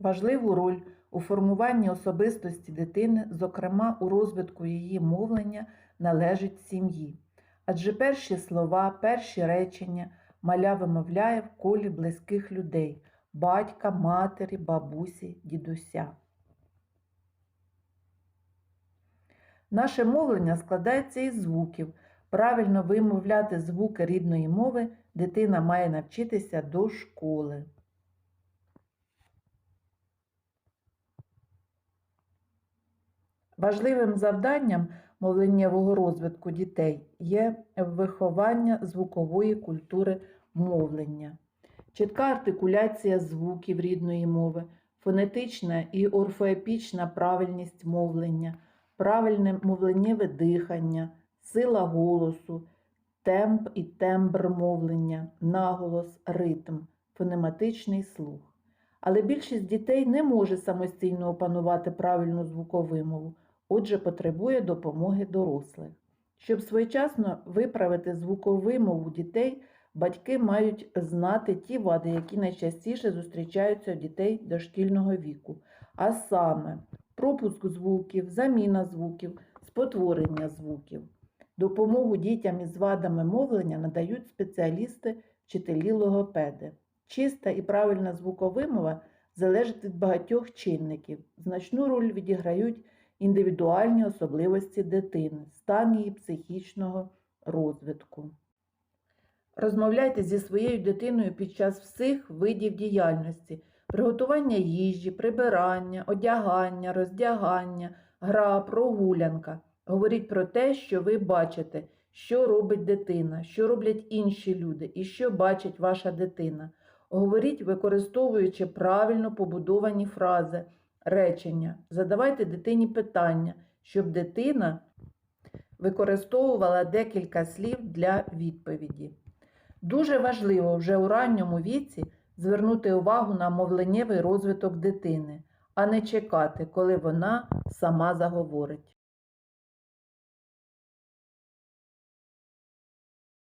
Важливу роль у формуванні особистості дитини, зокрема у розвитку її мовлення, належить сім'ї. Адже перші слова, перші речення маля вимовляє в колі близьких людей батька, матері, бабусі, дідуся. Наше мовлення складається із звуків. Правильно вимовляти звуки рідної мови дитина має навчитися до школи. Важливим завданням мовленнєвого розвитку дітей є виховання звукової культури мовлення, чітка артикуляція звуків рідної мови, фонетична і орфоепічна правильність мовлення, правильне мовленнєве дихання, сила голосу, темп і тембр мовлення, наголос, ритм, фонематичний слух. Але більшість дітей не може самостійно опанувати правильну звукову вимову, отже, потребує допомоги дорослих. Щоб своєчасно виправити звукову вимову дітей, батьки мають знати ті вади, які найчастіше зустрічаються у дітей дошкільного віку, а саме пропуск звуків, заміна звуків, спотворення звуків. Допомогу дітям із вадами мовлення надають спеціалісти, вчителі логопеди. Чиста і правильна звуковимова залежить від багатьох чинників. Значну роль відіграють індивідуальні особливості дитини, стан її психічного розвитку. Розмовляйте зі своєю дитиною під час всіх видів діяльності: приготування їжі, прибирання, одягання, роздягання, гра, прогулянка. Говоріть про те, що ви бачите, що робить дитина, що роблять інші люди і що бачить ваша дитина. Говоріть, використовуючи правильно побудовані фрази, речення. Задавайте дитині питання, щоб дитина використовувала декілька слів для відповіді. Дуже важливо вже у ранньому віці звернути увагу на мовленнєвий розвиток дитини, а не чекати, коли вона сама заговорить.